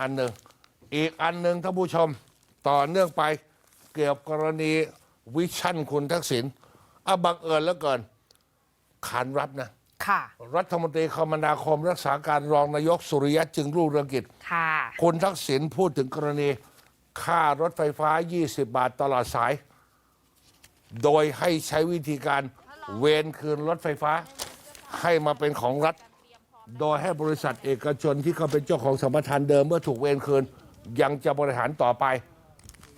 อันหนึ่งอีกอันหนึ่งท่านผู้ชมต่อเนื่องไปเกี่ยวกับกรณีวิชั่นคุณทักษิณอะบังเอิญแล้วเกิน ขานรับนะ ค่ะ รัฐมนตรีคมนาคมรักษาการรองนายกสุริยะจึงรุ่งเรืองกิจ ค่ะ คุณทักษิณพูดถึงกรณี ค่ารถไฟฟ้า 20 บาทตลอดสาย โดยให้ใช้วิธีการเวนคืนรถไฟฟ้า ให้มาเป็นของรัฐ โดยให้บริษัทเอกชนที่เขาเป็นเจ้าของสัมปทานเดิมเมื่อถูกเวนคืน ยังจะบริหารต่อไป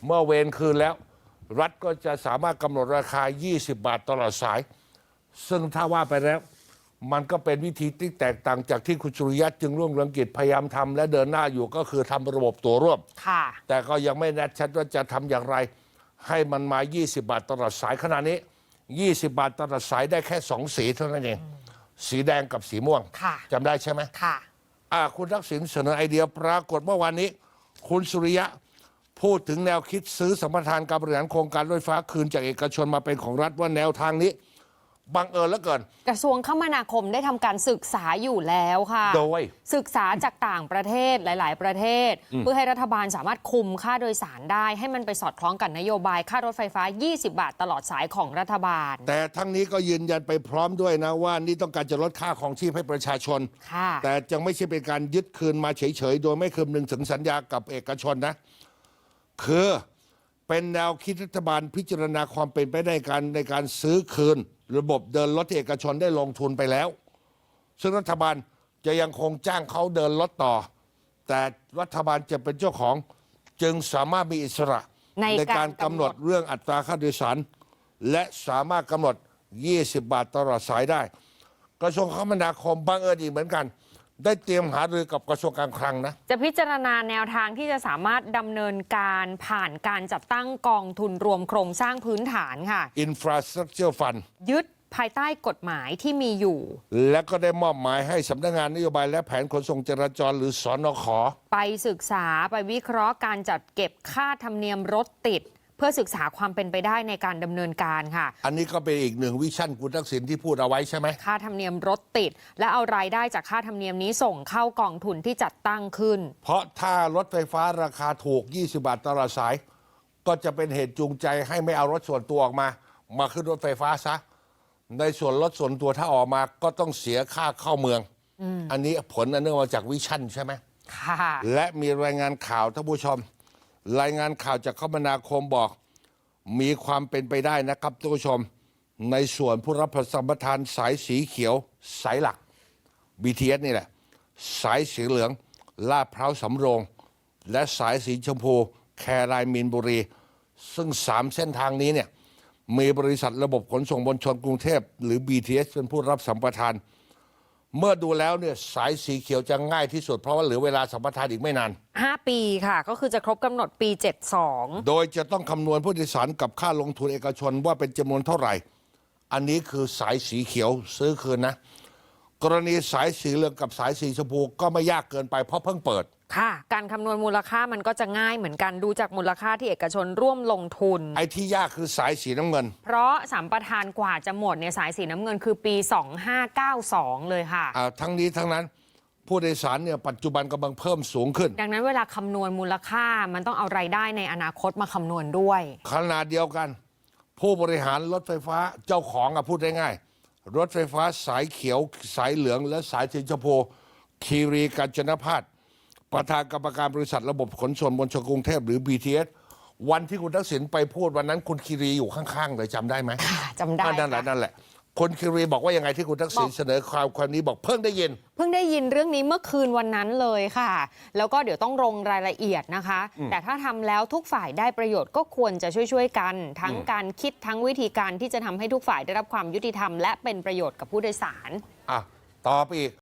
เมื่อเวนคืนแล้ว รัฐก็จะสามารถกำหนดราคา 20 บาทตลอดสาย ซึ่งถ้าว่าไปแล้ว มันก็เป็นวิธีที่แตกต่างจากที่คุณสุริยะจึงร่วงเรืองกิจพยายามทำและเดินหน้าอยู่ก็คือทำระบบตัวร่วม ค่ะ แต่ก็ยังไม่แน่ชัดว่าจะทำอย่างไร ให้มันมา 20 บาทตลอดสายขณะนี้ 20 บาทตลอดสายได้แค่สองสีเท่านั้นเอง สีแดงกับสีม่วงค่ะ จำได้ใช่ไหมค่ะ อ่าคุณทักษิณเสนอไอเดียปรากฏเมื่อวานนี้ คุณสุริยะพูดถึงแนวคิดซื้อสัมปทานการบริหารโครงการรถไฟฟ้าคืนจากเอกชนมาเป็นของรัฐว่าแนวทางนี้ บังเอิญเหลือเกิน กระทรวงคมนาคมได้ทำการศึกษาอยู่แล้วค่ะ โดย ศึกษาจากต่างประเทศหลาย ๆ ประเทศ เพื่อให้รัฐบาลสามารถคุมค่าโดยสารได้ ให้มันไปสอดคล้องกับนโยบายค่ารถไฟฟ้า 20 บาทตลอดสายของรัฐบาล แต่ทั้งนี้ก็ยืนยันไปพร้อมด้วยนะว่านี่ต้องการจะลดค่าของชีพให้ประชาชน ค่ะ แต่จะไม่ใช่เป็นการยึดคืนมาเฉย ๆ โดยไม่คำนึงถึงสัญญากับเอกชนนะ คือเป็นแนวคิดรัฐบาลพิจารณาความเป็นไปได้การในการซื้อคืน ระบบเดินรถที่เอกชนได้ลงทุนไปแล้ว ซึ่งรัฐบาลจะยังคงจ้างเขาเดินรถต่อ แต่รัฐบาลจะเป็นเจ้าของจึงสามารถมีอิสระในการการกำหนดกำหนดเรื่องอัตราค่าโดยสารและสามารถกำหนด 20 บาทตลอดสายได้ กระทรวงคมนาคมบังเอิญอีกเหมือนกัน ได้เตรียมหารือกับกระทรวงการคลังนะ จะพิจารณาแนวทางที่จะสามารถดำเนินการผ่านการจัดตั้งกองทุนรวมโครงสร้างพื้นฐานค่ะ Infrastructure Fund ยึดภายใต้กฎหมายที่มีอยู่ และก็ได้มอบหมายให้สำนักงานนโยบายและแผนขนส่งจราจรหรือสอนขไปศึกษาไปวิเคราะห์การจัดเก็บค่าธรรมเนียมรถติดเพื่อศึกษาความเป็นไปได้ในการดำเนินการค่ะ อันนี้ก็เป็นอีกหนึ่งวิชั่นคุณทักษิณที่พูดเอาไว้ใช่ไหมค่าธรรมเนียมรถติด และเอารายได้จากค่าธรรมเนียมนี้ส่งเข้ากองทุนที่จัดตั้งขึ้น เพราะถ้ารถไฟฟ้าราคาถูก 20 บาทตลอดสาย ก็จะเป็นเหตุจูงใจให้ไม่เอารถส่วนตัวออกมา มาขึ้นรถไฟฟ้าซะในส่วนรถส่วนตัวถ้าออกมาก็ต้องเสียค่าเข้าเมืองอันนี้ผลอันเนื่องมาจากวิชั่นใช่ไหมค่ะและมีรายงานข่าวท่านผู้ชม รายงานข่าวจากคมนาคมบอก มีความเป็นไปได้นะครับท่านผู้ชม ในส่วนผู้รับสัมปทานสายสีเขียวสายหลัก BTS นี่แหละ สายสีเหลือง ลาดพร้าวสำโรง และสายสีชมพู แครายมีนบุรี ซึ่งสามเส้นทางนี้เนี่ยมีบริษัทระบบขนส่งมวลชนกรุงเทพ หรือ BTS เป็นผู้รับสัมปทาน เมื่อดูแล้วเนี่ยสายสีเขียวจะง่ายที่สุด เพราะว่าเหลือเวลาสัมปทานอีกไม่นาน 5 ปีค่ะ ก็คือจะครบกำหนดปี 72 โดยจะต้องคำนวณผู้โดยสารกับค่าลงทุนเอกชนว่าเป็นจำนวนเท่าไหร่ อันนี้คือสายสีเขียวซื้อคืนนะ กรณีสายสีเหลืองกับสายสีชมพูก็ไม่ยากเกินไปเพราะเพิ่งเปิด ค่ะ การคำนวณมูลค่ามันก็จะง่ายเหมือนกันดูจากมูลค่าที่เอกชนร่วมลงทุน ไอ้ที่ยากคือสายสีน้ำเงิน เพราะสัมปทานกว่าจะหมดเนี่ยสายสีน้ำเงินคือปี 2592 เลยค่ะ อ่าทั้งนี้ทั้งนั้นผู้โดยสารเนี่ยปัจจุบันกำลังเพิ่มสูงขึ้น ดังนั้นเวลาคำนวณมูลค่ามันต้องเอารายได้ในอนาคตมาคำนวณด้วย ขนาดเดียวกัน ผู้บริหารรถไฟฟ้าเจ้าของอะพูดได้ง่ายๆ รถไฟฟ้าสายเขียวสายเหลือง และสายสีชมพูคีรีกาญจนพาสประธานกรรมการบริษัทระบบขนส่งมวลชนกรุงเทพหรือ BTS วันที่คุณทักษิณไปพูดวันนั้นคุณคีรีอยู่ข้างๆเลยจำได้ไหมจำได้อ่านั่นแหละค่ะนั่นแหละ คุณคีรีบอกว่ายังไงที่คุณทักษิณบอกเสนอความความนี้บอกเพิ่งได้ยิน เพิ่งได้ยินเรื่องนี้เมื่อคืนวันนั้นเลยค่ะ แล้วก็เดี๋ยวต้องลงรายละเอียดนะคะ แต่ถ้าทำแล้วทุกฝ่ายได้ประโยชน์ก็ควรจะช่วยๆกัน ทั้งการคิดทั้งวิธีการที่จะทำให้ทุกฝ่ายได้รับความยุติธรรม และเป็นประโยชน์กับผู้โดยสารอะต่อไปอีก